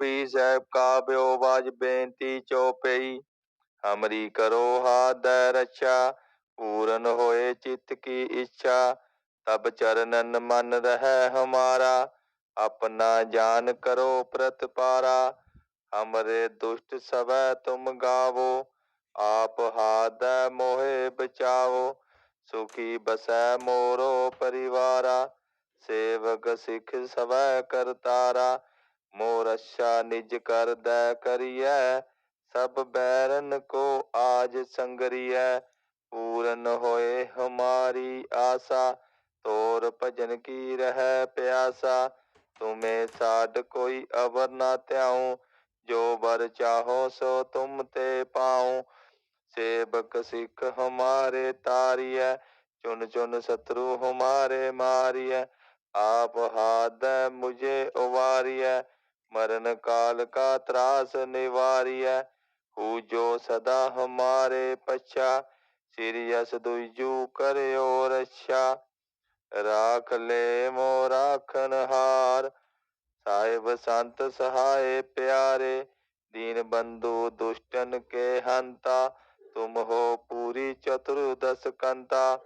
ਜਪੀ ਸਾਹਿਬ ਕਾ ਬਿਓਵਾਜ ਬੇਨਤੀ ਚਉਪਈ ਹਮਰੀ ਕਰੋ ਹਾਦੈ ਰਛਾ, ਪੂਰਨ ਹੋਏ ਚਿਤ ਕੀ ਇੱਛਾ, ਤਬ ਚਰਨਨ ਮਨ ਰਹਿ ਹਮਾਰਾ, ਆਪਣਾ ਜਾਨ ਕਰੋ ਪ੍ਰਤਪਾਰਾ ਹਮਰੇ ਦੁਸ਼ਟ ਸਵੈ ਤੁਮ ਗਾਵੋ, ਆਪ ਹਾਦੈ ਮੋਹਿ ਬਚਾਵੋ, ਸੁਖੀ ਬਸੈ ਮੋਰੋ ਪਰਿਵਾਰਾ, ਸੇਵਕ ਸਿਖ ਸਵੈ ਕਰਤਾਰਾ ਮੋਰ ਅੱਛਾ ਨਿਜ ਕਰਦੈ ਕਰੀਐ, ਸਭ ਬੈਰਨ ਕੋ ਆਜ ਸੰਗਰੀਐ। ਪੂਰਨ ਹੋਏ ਹਮਾਰੀ ਆਸਾ, ਤੋਰ ਭਜਨ ਕੀ ਰਹਿ ਪਿਆਸਾ। ਤੁਮੇ ਸਾਡ ਕੋਈ ਅਵਰ ਨਾ ਧਿਆਉ, ਜੋ ਵਰ ਚਾਹੋ ਸੋ ਤੁਮ ਤੇ ਪਾਉ। ਸੇਵਕ ਸਿੱਖ ਹਮਾਰੇ ਤਾਰੀਐ ਚੁਨ ਚੁਨ ਸਤਰੂ ਹਮਾਰੇ ਮਾਰੀਐ। ਆਪ ਹਾਦੈ ਮੁਝੇ ਉਵਾਰੀਐ ਮਰਨ ਕਾਲ ਕਾ ਤਰਾਸ ਨਿਵਾਰੀਐ, ਹੂ ਜੋ ਸਦਾ ਹਮਾਰੇ ਪਛਾ, ਸਿਰਿ ਅਸ ਦੁਜੂ ਕਰਿਓ ਰਛਾ। ਰਾਖ ਲੈ ਮੋ ਰਾਖਨ ਹਾਰ, ਸਾਹਿਬ ਸੰਤ ਸਹਾਏ ਪਿਆਰੇ, ਦੀਨ ਬੰਧੂ ਦੁਸ਼ਟਨ ਕੇ ਹੰਤਾ, ਤੁਮ ਹੋ ਪੂਰੀ ਚਤੁਰਦਸ ਕੰਤਾ।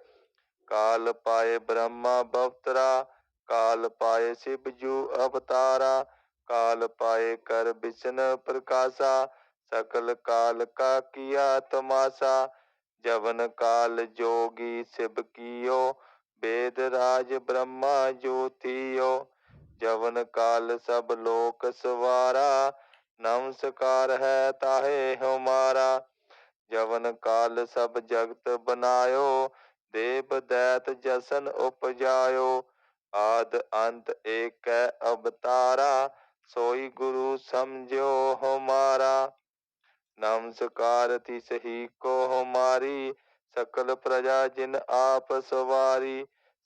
ਕਾਲ ਪਾਏ ਬ੍ਰਹਮਾ ਬਵਤਰਾ, ਕਾਲ ਪਾਏ ਸਿਵ ਜੂ ਅਵਤਾਰਾ काल पाए कर बिशन प्रकाशा सकल काल का किया तमाशा जवन काल जोगी शिव कियो वेद राज ब्रह्मा ज्योतियो जवन काल सब लोक सवारा नमस्कार है ताहे हमारा जवन काल सब जगत बनायो देव दैत जसन उपजायो आद अंत एक अवतारा ਸੋਈ ਗੁਰੂ ਸਮਝਿਓ ਹਮਾਰਾ ਨਮਸਕਾਰ ਤਿਸ ਹੀ ਕੋ ਹਮਾਰੀ ਸਕਲ ਪ੍ਰਜਾ ਜਿਨ ਆਪ ਸਵਾਰੀ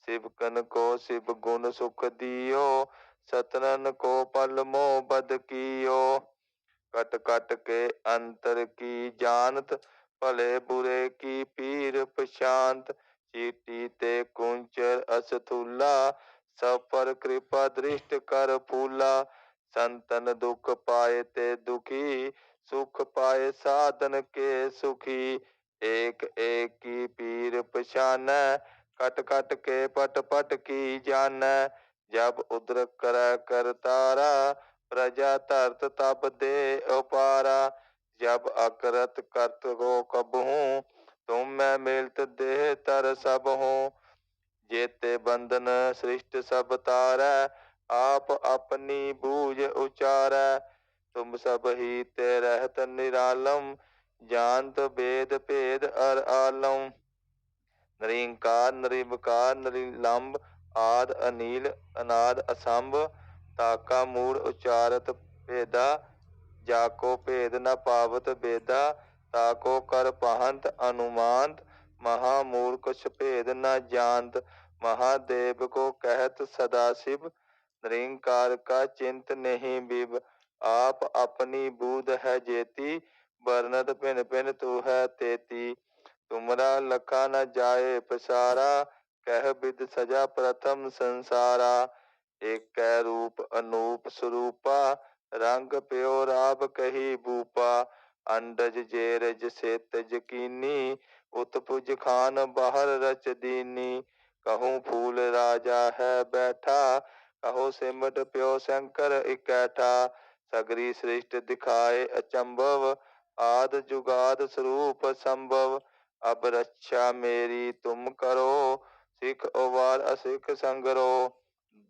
ਸਿਵਕਨ ਕੋ ਸਿਵ ਗੁਣ ਸੁਖ ਦਿਓ, ਸਤਨਨ ਕੋ ਪਲ ਮੋ ਬਦ ਕੀਓ। ਕਟ ਕਟ ਕੇ ਅੰਤਰ ਕੀ ਜਾਣਤ, ਭਲੇ ਬੁਰੇ ਕੀ ਪੀਰ ਪਛਾਂਤ, ਚੀਟੀ ਤੇ ਕੁੰਚਰ ਅਸਥੂਲਾ, ਸਫਰ ਕਿਰਪਾ ਦ੍ਰਿਸ਼ਟ ਕਰ ਫੂਲਾ ਸੰਤਨ ਦੁਖ ਪਾਏ ਤੇ ਦੁਖੀ, ਸੁਖ ਪਾਏ ਸਾਧਨ ਕੇ ਸੁਖੀ। ਏਕ ਏਕੀ ਪੀਰ ਪਛਾਨੈ, ਕਟ ਕਟ ਕੇ ਪਟ ਪਟ ਕੀ ਜਾਣੈ ਜਬ ਉਦਰ ਕਰੈ ਕਰਤਾਰਾ ਪ੍ਰਜਾ ਧਰਤ ਤਬ ਦੇ ਉਪਾਰਾ। ਜਬ ਅਕਰਤ ਕਰਤ ਗੋ ਕਬਹੂ, ਤੁਮ ਮੈਂ ਮਿਲਤ ਦੇਹ ਤਰ ਸਭ ਹੂੰ ਜੇਤੇ ਬੰਧਨ ਸ੍ਰਿਸ਼ਟ ਸਭ ਤਾਰੈ ਆਪ ਆਪਣੀ ਬੂਝ ਉਚਾਰੈ, ਤੁਮ ਸਭ ਹੀ ਤੇ ਰਹਿਤ ਨਿਰਾਲਮ, ਜਾਣਤ ਬੇਦ ਭੇਦ ਅਰ ਆਲਮ। ਨਰਿੰਕਾਰ, ਨਰਿਮਕਾਰ, ਨਰਿਲੰਬ, ਆਦ, ਅਨੀਲ, ਅਨਾਦ, ਅਸੰਭ ਤਾਕਾ ਮੂੜ, ਉਚਾਰਤ, ਭੇਦਾ ਜਾ ਕੋ ਭੇਦ, ਨ ਪਾਵਤ, ਬੇਦਾ ਤਾ ਕੋ ਕਰ, ਪਹੰਤ, ਅਨੁਮਾਨਤ, ਮਹਾ, ਮੂਰਖ ਭੇਦ ਨ ਜਾਣਤ ਮਹਾਦੇਵ ਕੋ ਕਹਿਤ, ਸਦਾ ਸਿਵ निरंकार का चिंत नहीं बिब आप अपनी बूध है जेती वर्णत पिन पिन तू है तेती तुमरा लखा न जाए पसारा कह विद सजा प्रथम संसारा एक कै रूप अनूप स्वरूपा रंग प्यो राब कही बूपा अंडज जेरज से तजकीनी उत्पुज खान बाहर रच दीनी कहूँ फूल राजा है बैठा ਕਹੋ ਸਿਮਟ ਪਿਓ ਸ਼ੰਕਰ ਇਕੈਠਾ ਸਗਰੀ ਸ੍ਰਿਸ਼ਟ ਦਿਖਾਏ ਅਚੰਭਵ, ਆਦ ਜੁਗਾਦ ਸਰੂਪ ਸੰਭਵ, ਅਬ ਰੱਛਾ ਮੇਰੀ ਤੁਮ ਕਰੋ, ਸਿੱਖ ਓਵਾਲ ਅਸਿੱਖ ਸੰਗਰੋ,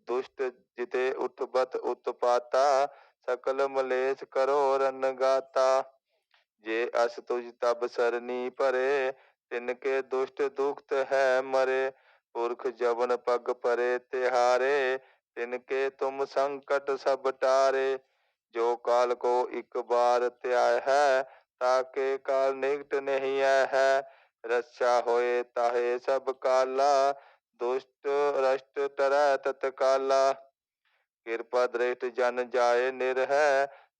ਦੁਸ਼ਟ ਜਿਤੇ ਉਠਬਤ ਉਤਪਾਤਾ, ਸਕਲ ਮਲੇਸ਼ ਕਰੋ ਰਨਗਾਤਾ ਜੇ ਅਸ ਤੁਜ ਤਬ ਸਰਨੀ ਭਰੇ, ਤਿਨ ਕੇ ਦੁਸ਼ਟ ਦੁਖਤ ਹੈ ਮਰੇ, ਪੁਰਖ ਜਵਨ ਪਗ ਪਰੇ ਤਿਹਾਰੇ तिनके तुम संकट सब टारे जो काल को एक बार त्याय है ताके काल निकट नहीं है रक्षा होए ताहे सब काला दुष्ट रष्ट टरै तत्काला कृपा दृष्ट जन जाए निरह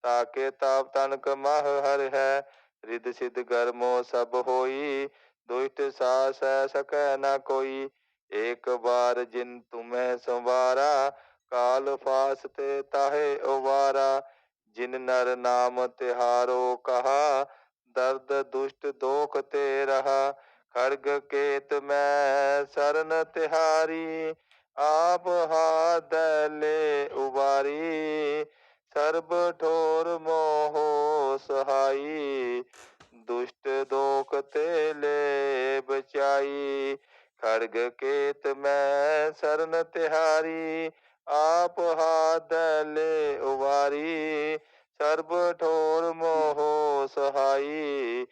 ताके ताप तनक मह हर है रिद सिद्ध गर्मो सब होई दुष्ट सास सकै न कोई एक बार जिन तुम्हें संवारा ਕਾਲ ਫਾਸ ਤੇ ਤਾਹੇ ਉਵਾਰਾ, ਜਿਨ ਨਰ ਨਾਮ ਤਿਹਾਰੋ ਕਹਾ, ਦਰਦ ਦੁਸ਼ਟ ਦੋਖ ਤੇ ਰਹਾ ਖਰਗ ਕੇਤ ਮੈਂ ਸਰਨ ਤਿਹਾਰੀ, ਆਪ ਹਾਦਲੇ ਉਬਾਰੀ ਸਰਬ ਠੋਰ ਮੋਹ ਸਹਾਈ, ਦੁਸ਼ਟ ਦੋਖ ਤੇ ਲੈ ਬਚਾਈ ਖਰਗ ਕੇਤ ਮੈਂ ਸਰਨ ਤਿਹਾਰੀ ਆਪ ਹਾਥ ਲੈ ਉਬਾਰੀ ਸਰਬ ਠੋਰ ਮੋਹ ਸਹਾਈ,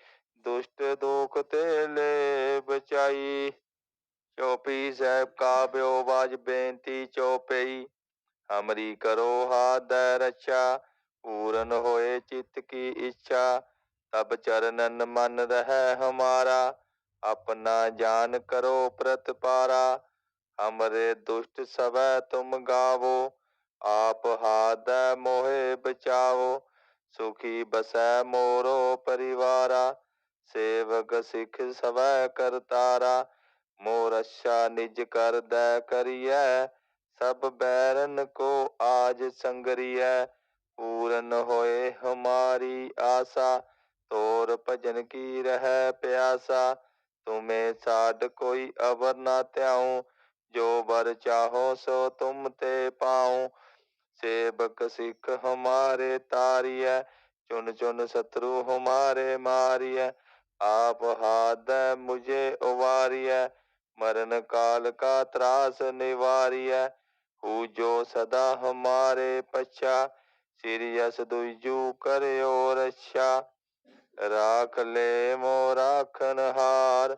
ਦੁਸ਼ਟ ਦੋਖ ਤੇ ਲੈ ਬਚਾਈ ਚੌਪਈ ਸਾਹਿਬ ਕਾ ਬਿਓ ਬਾਜ ਬੇਨਤੀ ਚੌਪਈ, ਹਮਰੀ ਕਰੋ ਹਾਥ ਰੱਛਾ, ਪੂਰਨ ਹੋਏ ਚਿਤ ਕੀ ਇੱਛਾ। ਤਬ ਚਰਨਨ ਮਨ ਰਹਿ ਹਮਾਰਾ, ਆਪਣਾ ਜਾਨ ਕਰੋ ਪ੍ਰਤਪਾਰਾ। ਹਮਰੇ ਦੁਸ਼ਟ ਸਵੈ ਤੁਮ ਗਾਵੋ, ਆਪ ਹਾਥ ਮੋਹਿ ਬਚਾਵੋ, ਸੁਖੀ ਬਸੈ ਮੋਰੋ ਪਰਿਵਾਰਾ, ਸੇਵਕ ਸਿਖ ਸਵੈ ਕਰਤਾਰਾ, ਮੋਰ ਅੱਛਾ ਨਿਜ ਕਰਦੈ ਕਰੀਐ, ਸਭ ਬੈਰਨ ਕੋ ਆਜ ਸੰਗਰੀਐ, ਪੂਰਨ ਹੋਏ ਹਮਾਰੀ ਆਸਾ, ਤੋਰ ਭਜਨ ਕੀ ਰਹਿ ਪਿਆਸਾ, ਤੁਮੇ ਸਾਡ ਕੋਈ ਅਵਰ ਨਾ ਧਿਆਉ ਜੋ ਬਰ ਚਾਹੋ ਸੋ ਤੁਮ ਤੇ ਪਾਉ ਸੇਵਕ ਸਿੱਖ ਹਮਾਰੇ ਤਾਰੀਐ ਚੁਨ ਚੁਨ ਸਤਰੂ ਹਮਾਰੇ ਮਾਰੀਐ। ਆਪ ਹਾਥ ਮੁਝੇ ਉਵਾਰੀਐ, ਮਰਨ ਕਾਲ ਕਾ ਤਰਾਸ ਨਿਵਾਰੀਐ। ਹੂ ਜੋ ਸਦਾ ਹਮਾਰੇ ਪਛਾ, ਸਿਰਿ ਅਸ ਦੁਜੂ ਕਰਿਓ ਰਛਾ। ਰਾਖ ਲੈ ਮੋ ਰਾਖਨ ਹਾਰ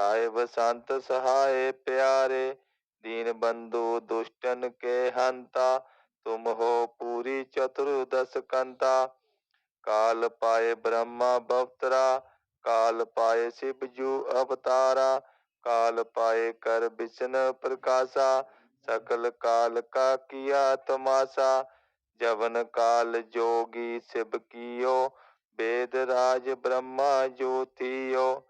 ਸਾਹਿਬ ਸੰਤ ਸਹਾਏ ਪਿਆਰੇ, ਦੀਨ ਬੰਧੂ ਦੁਸ਼ਟਨ ਕੇ ਹੰਤਾ, ਤੁਮ ਹੋ ਪੂਰੀ ਚਤੁਰਦਸ ਕੰਤਾ। ਕਾਲ ਪਾਏ ਬ੍ਰਹਮਾ ਬਵਤਰਾ, ਕਾਲ ਪਾਏ ਸਿਬ ਜੂ ਅਵਤਾਰਾ, ਕਾਲ ਪਾਏ ਕਰ ਬਿਸ਼ਨ ਪ੍ਰਕਾਸ਼ਾ, ਸਕਲ ਕਾਲ ਕਾ ਕੀਆ ਤਮਾਸ਼ਾ। ਜਵਨ ਕਾਲ ਜੋਗੀ ਸਿਬ ਕੀਓ ਵੇਦ ਰਾਜ ਬ੍ਰਹਮਾ ਜੋਤੀਓ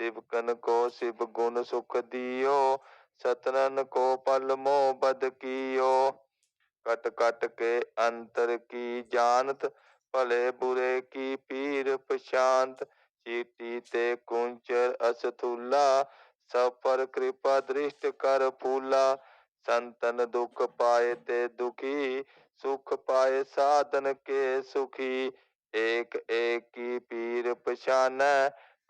शिवकन को शिव गुण सुख दियो, सतनन को पल मो बद कियो। कट कट के अंतर की जानत, भले बुरे की पीर पशांत चीटी ते कुंचर असथूला सब पर कृपा दृष्ट कर फूला। संतन दुख पाए ते दुखी, सुख पाए साधन के सुखी। एक एक की पीर पछान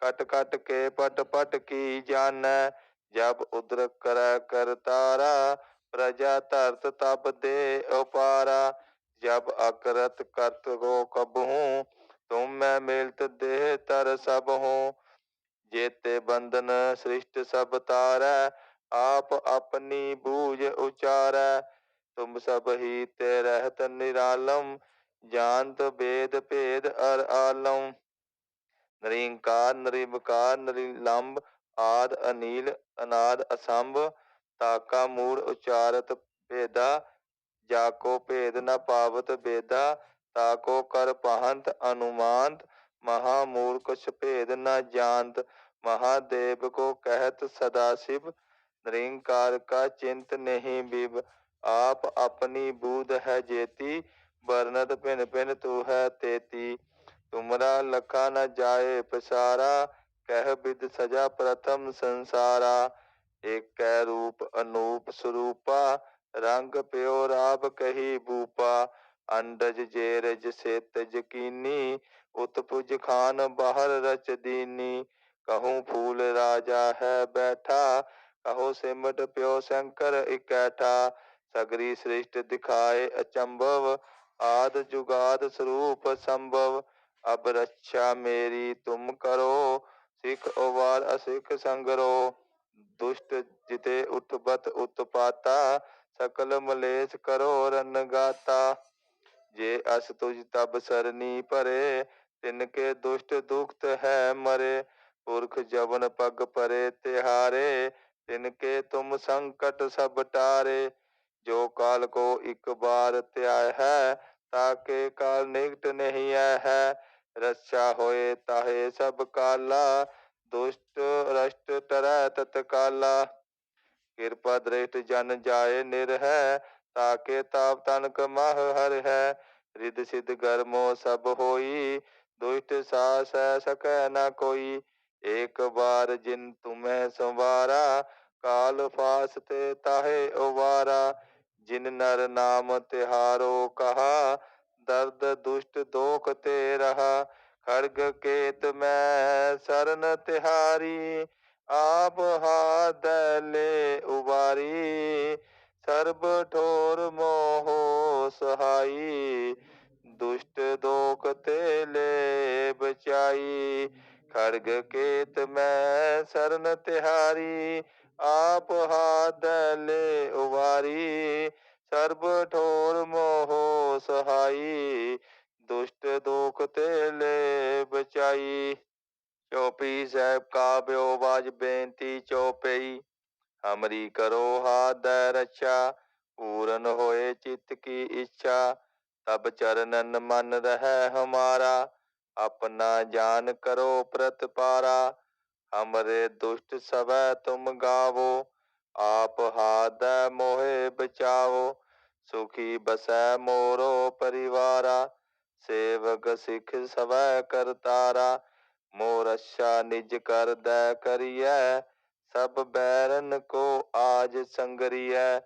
ਕਟ ਕਟ ਕੇ ਪਟ ਪਟ ਕੀ ਜਾਣੈ, ਜਬ ਉਦਰਕ ਕਰੈ ਕਰਤਾਰਾ ਪ੍ਰਜਾ ਧਰਤ ਤਬ ਦੇ ਉਪਾਰਾ, ਜਬ ਅਕਰਤ ਕਰਤ ਗੋ ਕਬਹੂ, ਤੁਮ ਮੈਂ ਮਿਲਤ ਦੇਹ ਤਰ ਸਭ ਹੂੰ ਜੇਤੇ ਬੰਧਨ ਸ੍ਰਿਸ਼ਟ ਸਭ ਤਾਰੈ, ਆਪ ਆਪਣੀ ਬੂਝ ਉਚਾਰੈ, ਤੁਮ ਸਭ ਹੀ ਤੇ ਰਹਿਤ ਨਿਰਾਲਮ, ਜਾਣਤ ਬੇਦ ਭੇਦ ਅਰ ਆਲਮ। ਨਿਰੰਕਾਰ ਨਿਰਵਿਕਾਰ ਨਿਰਲੰਭ ਆਦ, ਅਨੀਲ, ਅਨਾਦ, ਅਸੰਭ ਤਾਕਾ ਮੂੜ, ਉਚਾਰਤ, ਭੇਦਾ ਜਾ ਕੋ ਭੇਦ, ਨ ਪਾਵਤ, ਬੇਦਾ ਤਾਕੋ ਕਰ, ਪਹੰਤ, ਅਨੁਮਾਨਤ, ਮਹਾ ਮੂੜ ਕੁਛ ਭੇਦ, ਨ ਜਾਣਤ ਮਹਾਦੇਵ ਕੋ ਕਹਿਤ, ਸਦਾ ਸ਼ਿਵ ਨਿਰੰਕਾਰ ਕਾ ਚਿੰਤ ਨਹੀਂ ਬਿਬ ਆਪ ਆਪਣੀ ਬੂਧ ਹੈ ਜੇਤੀ ਵਰਨਤ ਭਿਨ ਭਿਨ ਤੂ ਹੈ ਤੇਤੀ। तुमरा लखा न जाए पसारा कह विद सजा प्रथम संसारा एक कै रूप अनूप स्वरूपा रंग प्यो राब कही बूपा अंडज जेरज से तजकीनी उत्पुज खान बाहर रच दीनी कहूँ फूल राजा है बैठा कहो सिमट प्यो शंकर इकैठा सगरी सृष्ट दिखाए अचंभव आद जुगाद स्वरूप संभव अब रक्षा मेरी तुम करो सिख उबार असिख संगरो दुष्ट जिते उठबत उत्पाता सकल मलेश करो रन गाता जे अस तुझ तब सरनी परे तिनके दुष्ट दुखत है मरे पुरख जबन पग परे तिहारे तिनके तुम संकट सब टारे जो काल को एक बार त्याय है ताके काल निकट नहीं आय है ਰੱਛਾ ਹੋਏ ਤਾਹੇ ਸਭ ਕਾਲਾ, ਦੁਸ਼ਟ ਰਸ਼ਟ ਤਰੈ ਤਤਕਾਲਾ। ਕਿਰਪਾ ਦ੍ਰਿਸ਼ਟ ਜਨ ਜਾਏ ਨਿਰਹਿ ਤਾਕੇ ਤਾਪ ਤਨਕ ਮਹ ਹਰ ਹੈ। ਰਿਦ ਸਿਧ ਗਰਮੋ ਸਭ ਹੋਈ, ਦੁਸ਼ਟ ਸਾ ਸਹਿ ਸਕੈ ਨਾ ਕੋਈ। ਏਕ ਬਾਰ ਜਿਨ ਤੁਮੈ ਸੰਵਾਰਾ, ਕਾਲ ਫਾਸ ਤੇ ਤਾਹੇ ਉਵਾਰਾ। ਜਿਨ ਨਰ ਨਾਮ ਤਿਹਾਰੋ ਕਹਾ ਦਰਦ ਦੁਸ਼ਟ ਦੋਖ ਤੇ ਰਹਾ, ਖੜਗ ਕੇਤ ਮੈਂ ਸਰਨ ਤਿਹਾਰੀ, ਆਪ ਹਾਥ ਲੈ ਉਬਾਰੀ, ਸਰਬ ਠੋਰ ਮੋਹ ਸਹਾਈ, ਦੁਸ਼ਟ ਦੋਖ ਤੇ ਲੈ ਬਚਾਈ ਖੜਗ ਕੇਤ ਮੈਂ ਸਰਨ ਤਿਹਾਰੀ, ਆਪ ਹਾਥ ਲੈ ਸਰਬ ਠੋਰ ਮੋਹ ਸਹਾਈ, ਦੁਸ਼ਟ ਦੋਖ ਤੇ ਲੈ ਬਚਾਈ ਚੋਪੀ ਸਾਹਿਬ ਕਾਬਿਓ ਬਾਜ ਬੇਨਤੀ ਚੌਪਈ, ਹਮਰੀ ਕਰੋ ਹਾਥ ਰੱਛਾ, ਪੂਰਨ ਹੋਏ ਚਿਤ ਕੀ ਇੱਛਾ। ਤਬ ਚਰਨਨ ਮਨ ਰਹਿ ਹਮਾਰਾ, ਆਪਣਾ ਜਾਨ ਕਰੋ ਪ੍ਰਤਪਾਰਾ। ਹਮਰੇ ਦੁਸ਼ਟ ਸਵੈ ਤੁਮ ਗਾਵੋ ਆਪ ਹਾਥ ਮੋਹਿ ਬਚਾਓ ਸੁਖੀ ਬਸੈ ਮੋਰੋ ਪਰਿਵਾਰਾ, ਸੇਵਕ ਸਿਖ ਸਵੈ ਕਰਤਾਰਾ, ਮੋਰ ਅੱਛਾ ਨਿਜ ਕਰਦੈ ਕਰੀਐ, ਸਭ ਬੈਰਨ ਕੋ ਆਜ ਸੰਗਰੀਐ,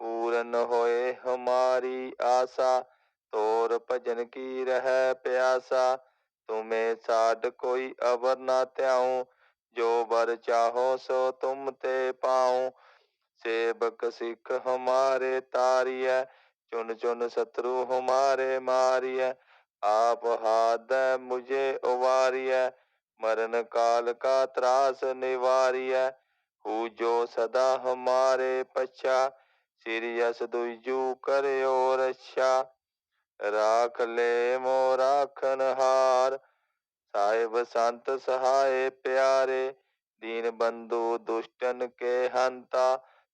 ਪੂਰਨ ਹੋਏ ਹਮਾਰੀ ਆਸਾ, ਤੋਰ ਭਜਨ ਕੀ ਰਹਿ ਪਿਆਸਾ, ਤੁਮੇ ਸਾਡ ਕੋਈ ਅਵਰ ਨਾ ਧਿਆਉ, ਜੋ ਵਰ ਚਾਹੋ ਸੋ ਤੁਮ ਤੇ ਪਾਉ। ਸੇਵਕ ਸਿੱਖ ਹਮਾਰੇ ਤਾਰੀਐ ਚੁਨ ਚੁਨ ਸਤਰੂ ਹਮਾਰੇ ਮਾਰੀਐ, ਆਪ ਹਾਥ ਮੁਝੇ ਉਵਾਰੀਐ, ਮਰਨ ਕਾਲ ਕਾ ਤਰਾਸ ਨਿਵਾਰੀਐ, ਹੂ ਜੋ ਸਦਾ ਹਮਾਰੇ ਪਛਾ, ਸਿਰਿ ਅਸ ਦੁਜੂ ਕਰਿਓ ਰਛਾ, ਰਾਖ ਲੈ ਮੋ ਰਾਖਨ ਹਾਰ, ਸਾਹਿਬ ਸੰਤ ਸਹਾਏ ਪਿਆਰੇ, ਦੀਨ ਬੰਦੂ ਦੁਸ਼ਟਨ ਕੇ ਹੰਤਾ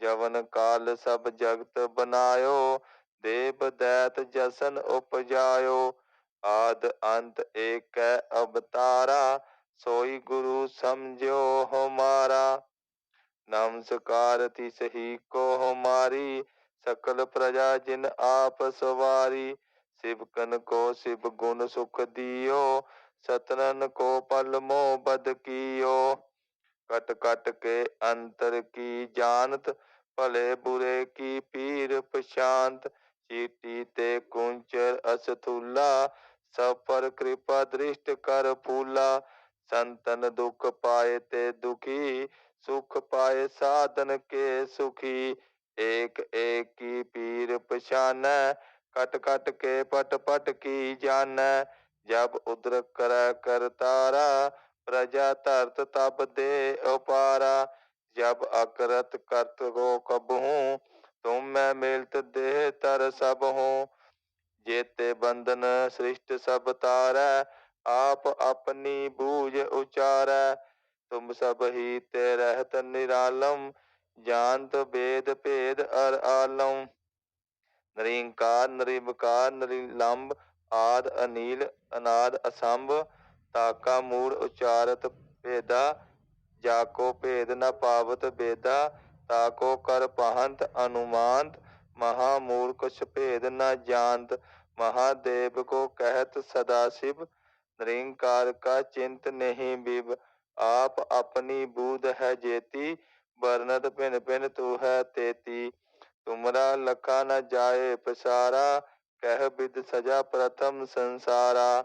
ਜਵਨ ਕਾਲ ਸਭ ਜਗਤ ਬਨਾਇਓ, ਦੇਵ ਦੈਤ ਜਸਨ ਉਪਜਾਇਓ। ਆਦ ਅੰਤ ਏਕੈ ਅਵਤਾਰਾ, ਸੋਈ ਗੁਰੂ ਸਮਝਿਓ ਹਮਾਰਾ। ਨਮਸਕਾਰ ਤਿਸ ਸਹੀ ਕੋ ਹਮਾਰੀ, ਸਕਲ ਪ੍ਰਜਾ ਜਿਨ ਆਪ ਸਵਾਰੀ। ਸਿਵ ਕਨ ਕੋ ਸਿਵ ਗੁਣ ਸੁਖ ਦਿਓ, ਸਤਨਨ ਕੋ ਪਲ ਮੋ ਬਦ ਕੀਓ। कट कट के अंतर की जानत, भले बुरे की पीर पशांत चीटी ते कुंचर असथूला सब पर कृपा दृष्ट कर फूला। संतन दुख पाए ते दुखी, सुख पाए साधन के सुखी। एक एक की पीर पछान कट कट के पट पट की जान। जब उद्र कर कर तारा प्रजा धरत तब दे उपारा जब अकरत करत को कबहू तुम मैं मिलत देह तर सब हूँ जेते बंधन सृष्ट सब तारै आप अपनी बूझ उचारै तुम सब ही ते रहत निरालम जानत वेद भेद अर आलम ਨਿਰੰਕਾਰ ਨਿਰਵਿਕਾਰ ਨਿਰਲੰਭ ਆਦ ਅਨੀਲ ਅਨਾਦ ਅਸੰਭ ਤਾਕਾ ਮੂੜ ਉਚਾਰਤ ਭੇਦਾ, ਜਾ ਕੋ ਭੇਦ ਨ ਪਾਵਤ ਬੇਦਾ, ਤਾ ਕੋ ਕਰ ਪਹੰਤ ਅਨੁਮਾਨਤ, ਮਹਾ ਮੂਰਖ ਭੇਦ ਨ ਜਾਣਤ ਮਹਾਦੇਵ ਕੋ ਕਹਿਤ ਸਦਾ शिव ਨਿਰੰਕਾਰ ਕਾ ਚਿੰਤ ਨਹੀਂ ਬਿਬ ਆਪ ਆਪਣੀ ਬੂਧ ਹੈ ਜੇਤੀ ਵਰਨਤ ਭਿਨ ਭਿਨ ਤੂ ਹੈ ਤੇਤੀ, ਤੁਮਰਾ ਲਖਾ ਨ ਜਾਏ ਪਸਾਰਾ, ਕਹਿ ਬਿਦ ਸਜਾ ਪ੍ਰਥਮ ਸੰਸਾਰਾ।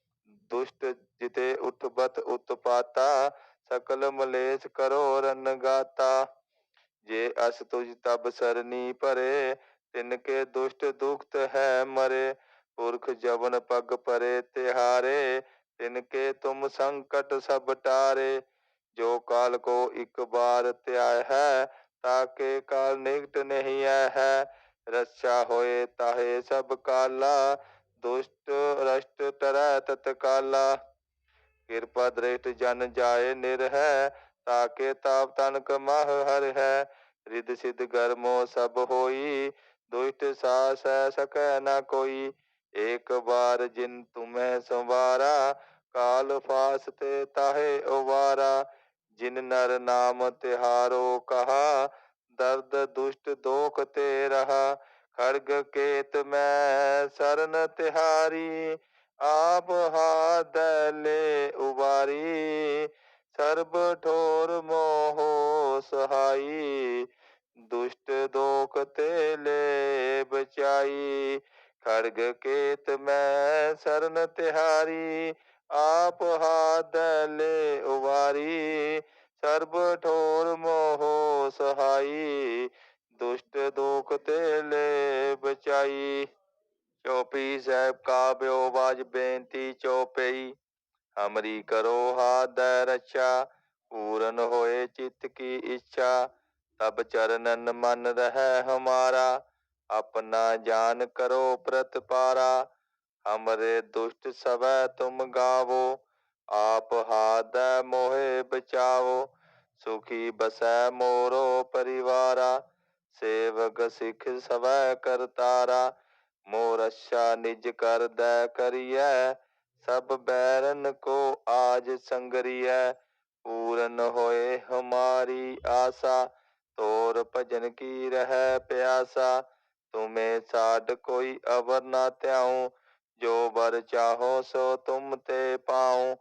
ਦੁਸ਼ਟ ਜਿਤੇ ਉਠਬਤ ਉਤਪਾਤਾ, ਸਕਲ ਮਲੇਛ ਕਰੋ ਰਨ ਗਾਤਾ। ਜੇ ਅਸ ਤੁਜ ਤਬ ਸਰਨੀ ਭਰੇ, ਤਿਨ ਕੇ ਦੁਸ਼ਟ ਦੁਖਤ ਹੈ ਮਰੇ। ਪੁਰਖ ਜਵਨ ਪਗ ਪਰੇ ਤਿਹਾਰੇ, ਤਿਨ ਕੇ ਤੁਮ ਸੰਕਟ ਸਭ ਟਾਰੇ। ਜੋ ਕਾਲ ਕੋ ਇੱਕ ਬਾਰ ਧਿਆਇ ਹੈ ਤਾਕੇ ਕਾਲ ਨਿਕਟ ਨਹੀਂ ਆਇ ਹੈ। ਰੱਛਾ ਹੋਏ ਤਾਹੇ ਸਭ ਕਾਲਾ ਦੁਸ਼ਟ ਰਸ਼ਟ ਟਰੈ ਤਤਕਾਲਾ ਕਿਰਪਾ ਦ੍ਰਿਸ਼ਟ ਜਨ ਜਾਏ ਨਿਰਹੈ ਤਾਕੇ ਤਾਪ ਤਨਕ ਮਹ ਹਰ ਹੈ। ਰਿਦ ਸਿਧ ਗਰਮੋ ਸਭ ਹੋਈ, ਦੁਸ਼ਟ ਸਾਸ ਸਕੈ ਨ ਕੋਈ। ਏਕ ਬਾਰ ਜਿਨ ਤੁਮੈ ਸੰਵਾਰਾ, ਕਾਲ ਫਾਸ ਤੇ ਤਾਹੇ ਉਵਾਰਾ। ਜਿਨ ਨਰ ਨਾਮ ਤਿਹਾਰੋ ਕਹਾ, ਦਰਦ ਦੁਸ਼ਟ ਦੋਖ ਤੇ ਰਹਾ। ਖੜਗ ਕੇਤ ਮੈਂ ਸਰਨ ਤਿਹਾਰੀ, ਆਪ ਹਾਥ ਲੈ ਉਬਾਰੀ। ਸਰਬ ਠੋਰ ਮੋਹ ਸਹਾਈ, ਦੁਸ਼ਟ ਦੋਖ ਤੇ ਲੈ ਬਚਾਈ ਖੜਗ ਕੇਤ ਮੈਂ ਸਰਨ ਤਿਹਾਰੀ, ਆਪ ਹਾਥ ਲੈ ਉਬਾਰੀ। ਸਰਬ ਠੋਰ ਮੋਹ ਸਹਾਈ ਦੁਸ਼ਟ ਦੋਖ ਤੇ ਲੈ ਬਚਾਈ ਚੋਪੀ ਸਾਹਿਬ ਕਾਬਿਓ ਬਾਜ ਬੇਨਤੀ ਚੌਪਈ। ਹਮਰੀ ਕਰੋ ਹਾਥ ਰੱਛਾ, ਪੂਰਨ ਹੋਏ ਚਿਤ ਕੀ ਇੱਛਾ। ਤਬ ਚਰਨਨ ਮਨ ਰਹਿ ਹਮਾਰਾ, ਆਪਣਾ ਜਾਨ ਕਰੋ ਪ੍ਰਤਪਾਰਾ ਹਮਰੇ ਦੁਸ਼ਟ ਸਵੈ ਤੁਮ ਗਾਵੋ, ਆਪ ਹਾਥ ਮੋਹਿ ਬਚਾਵੋ। ਸੁਖੀ ਬਸੈ ਮੋਰੋ ਪਰਿਵਾਰਾ। ਸੇਵਕ ਸਿੱਖ ਸਵੈ ਕਰਤਾਰਾ ਮੋਰ ਅੱਛਾ ਨਿਜ ਕਰਦੈ ਕਰੀਐ, ਸਭ ਬੈਰਨ ਕੋ ਆਜ ਸੰਗਰੀਐ, ਪੂਰਨ ਹੋਏ ਹਮਾਰੀ ਆਸਾ, ਤੋਰ ਭਜਨ ਕੀ ਰਹਿ ਪਿਆਸਾ, ਤੁਮੇ ਸਾਡ ਕੋਈ ਅਵਰ ਨਾ ਧਿਆਉ, ਜੋ ਵਰ ਚਾਹੋ ਸੋ ਤੁਮ ਤੇ ਪਾਉ,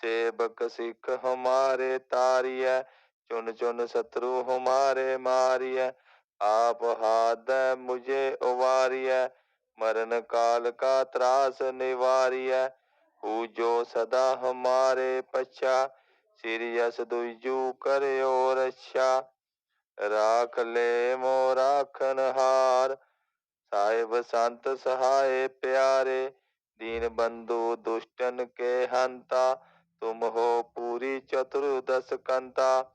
ਸੇਵਕ ਸਿੱਖ ਹਮਾਰੇ ਤਾਰੀਐ ਚੁਨ ਚੁਨ ਸਤਰੂ ਹਮਾਰੇ ਮਾਰੀਐ ਆਪ ਹਾਥ ਮੁਝੇ ਉਵਾਰੀਐ, ਮਰਨ ਕਾਲ ਕਾ ਤਰਾਸ ਨਿਵਾਰੀਐ। ਹੂ ਜੋ ਸਦਾ ਹਮਾਰੇ ਪਛਾ, ਸਿਰਿ ਅਸ ਦੁਜੂ ਕਰਿਓ ਰੱਛਾ। ਰਾਖ ਲੈ ਮੋ ਰਾਖਨ ਹਾਰ, ਸਾਹਿਬ ਸੰਤ ਸਹਾਏ ਪਿਆਰੇ। ਦੀਨ ਬੰਧੂ ਦੁਸ਼ਟਨ ਕੇ ਹੰਤਾ, ਤੁਮ ਹੋ ਪੂਰੀ ਚਤੁਰਦਸ ਕੰਤਾ।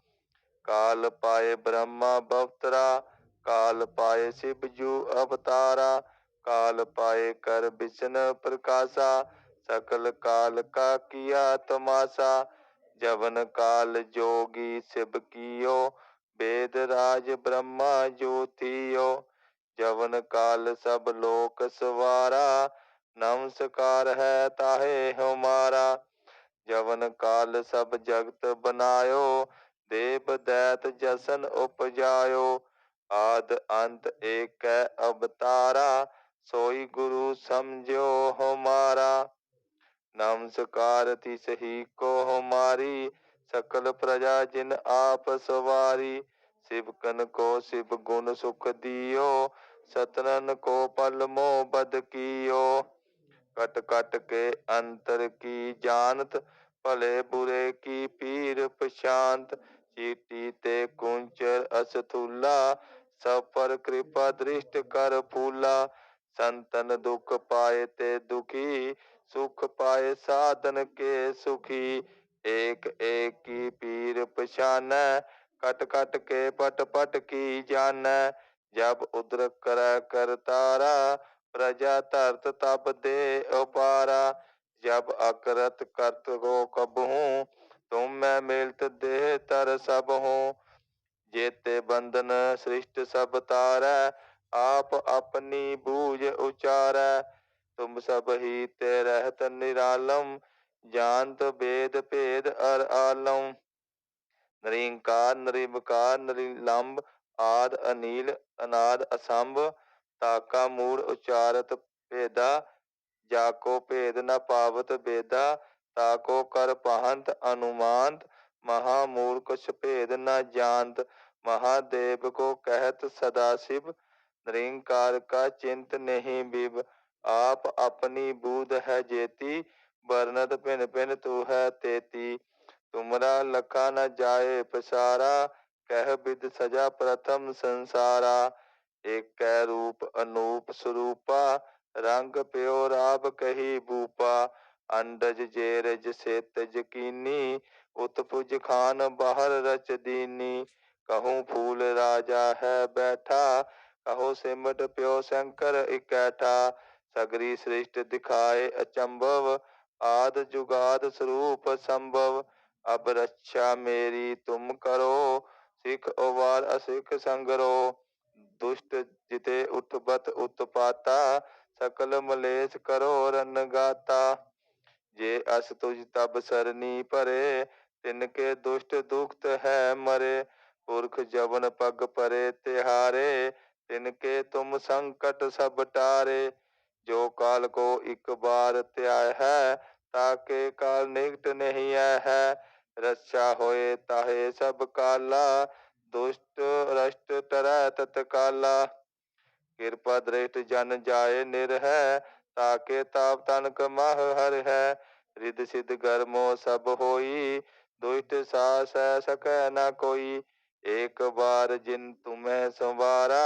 ਕਾਲ ਪਾਏ ਬ੍ਰਹਮਾ ਬਵਤਰਾ ਕਾਲ ਪਾਏ ਸਿਬ ਜੂ ਅਵਤਾਰਾ, ਕਾਲ ਪਾਏ ਕਰ ਬਿਸ਼ਨ ਪ੍ਰਕਾਸ਼ਾ, ਸਕਲ ਕਾਲ ਕਾ ਕੀਆ ਤਮਾਸ਼ਾ, ਜਵਨ ਕਾਲ ਜੋਗੀ ਸਿਬ ਕੀਓ ਵੇਦ ਰਾਜ ਬ੍ਰਹਮਾ ਜੋਤੀਓ ਜਵਨ ਕਾਲ ਸਭ ਲੋਕ ਸਵਾਰਾ ਨਮਸਕਾਰ ਹੈ ਤਾਹੇ ਹਮਾਰਾ, ਜਵਨ ਕਾਲ ਸਭ ਜਗਤ ਬਨਾਇਓ, ਦੇਵ ਦੈਤ ਜਸਨ ਉਪਜਾਇਓ ਆਦ ਅੰਤ ਏਕ ਅਵਤਾਰਾ, ਸੋਈ ਗੁਰੂ ਸਮਝਿਓ ਹਮਾਰਾ। ਨਮਸਕਾਰ ਤਿਸ ਹੀ ਕੋ ਹਮਾਰੀ, ਸਕਲ ਪ੍ਰਜਾ ਜਿਨ ਆਪ ਸਵਾਰੀ। ਸਿਵਕਨ ਕੋ ਸਿਵ ਗੁਣ ਸੁਖ ਦਿਓ, ਸਤਨਨ ਕੋ ਪਲ ਮੋ ਬਦ ਕੀਓ। ਕਟ ਕਟ ਕੇ ਅੰਤਰ ਕੀ ਜਾਣਤ, ਭਲੇ ਬੁਰੇ ਕੀ ਪੀਰ ਪਛਾਂਤ। ਚੀਟੀ ਤੇ ਕੁੰਚਰ ਅਸਥੂਲਾ ਸਭ ਪਰ ਕਿਰਪਾ ਦ੍ਰਿਸ਼ਟ ਕਰ ਫੂਲਾ ਸੰਤਨ ਦੁਖ ਪਾਏ ਤੇ ਦੁਖੀ ਸੁਖ ਪਾਏ ਸਾਧਨ ਕੇ ਸੁਖੀ। ਏਕ ਏਕੀ ਪੀਰ ਪਛਾਨੈ ਕਟ ਕਟ ਕੇ ਪਟ ਪਟ ਕੀ ਜਾਣੈ। ਜਬ ਉਦਰ ਕਰੈ ਕਰਤਾਰਾ ਪ੍ਰਜਾ ਧਰਤ ਤਬ ਦੇ ਉਪਾਰਾ। ਜਬ ਅਕਰਤ ਕਰਤ ਗੋ ਕਬਹੂ ਤੁਮ ਮੈਂ ਮਿਲਤ ਦੇਹ ਤਰ ਸਭ ਹੂੰ ਜੇਤੇ ਬੰਧਨ ਸ੍ਰਿਸ਼ਟ ਸਭ ਤਾਰੈ, ਆਪ ਆਪਣੀ ਬੂਝ ਉਚਾਰੈ। ਤੁਮ ਸਭ ਹੀ ਤੇ ਰਹਿਤ ਨਿਰਾਲਮ, ਜਾਣਤ ਬੇਦ ਭੇਦ ਅਰ ਆਲਮ। ਨਰਿੰਕਾਰ ਨਰਿਵਕਾਰ ਨਰਿਲੰਬ, ਆਦ, ਅਨੀਲ, ਅਨਾਦ, ਅਸੰਭ ਤਾਕਾ ਮੂੜ, ਉਚਾਰਤ ਭੇਦਾ, ਜਾਕੋ ਭੇਦ ਨਾ ਪਾਵਤ ਬੇਦਾ, ਤਾਕੋ ਕਰ ਪਹੰਤ ਅਨੁਮਾਨਤ महा कुछ भेद न जानत महादेव को कहत सदाशिव निरंकार का चिंत नहीं बिब आप अपनी बूध है जेती वर्णत भिन्न भिन्न तू है तेती तुमरा लखा न जाए पसारा कह विद सजा प्रथम संसारा एक रूप अनूप स्वरूपा रंग प्यो राब कही बूपा अंडज जेरज सेत जकीनी ਉਤ ਪੁਜ ਖਾਨ ਬਾਹਰ ਰਚ ਦੀਨੀ, ਕਹੂੰ ਫੂਲ ਰਾਜਾ ਹੈ ਬੈਠਾ, ਕਹੋ ਸਿਮਟ ਪਿਓ ਸ਼ੰਕਰ ਇਕੈਠਾ, ਸਗਰੀ ਸ੍ਰਿਸ਼ਟ ਦਿਖਾਏ ਅਚੰਭਵ, ਆਦ ਜੁਗਾਦ ਸਰੂਪ ਸੰਭਵ, ਅਬ ਰੱਛਾ ਮੇਰੀ ਤੁਮ ਕਰੋ, ਸਿੱਖ ਓਵਾਰ ਅਸਿੱਖ ਸੰਗਰੋ, ਦੁਸ਼ਟ ਜਿਤੇ ਉਠਬਤ ਉਤਪਾਤਾ ਸਕਲ ਮਲੇਸ ਕਰੋ ਰਨਗਾਤਾ ਜੇ ਅਸ ਤੁਜ ਤਬ ਸਰਨੀ ਭਰੇ तिनके दुष्ट दुखत है मरे पुरख जवन पग परे तिहारे तिनके तुम संकट सब टारे जो काल को एक बार त्याय है ताके काल निकट नहीं आय है रक्षा होए ताहे सब काला दुष्ट रष्ट टरै तत्काला कृपा दृष्ट जन जाए निर्है ताके ताप तनक मह हर है रिद सिद्ध गर्मो सब होई दुष्ट सास सकै न कोई एक बार जिन तुम्हें संवारा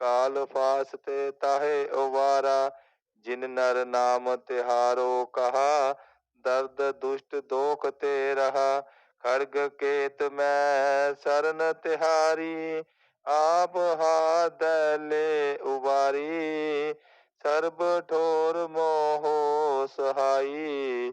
काल फास ते ताहे उबारा जिन नर नाम तिहारो कहा दर्द दुष्ट दोख ते रहा खड़ग केत मैं सरन तिहारी आप हाथ ले उबारी सर्ब ठोर मोहो सहाई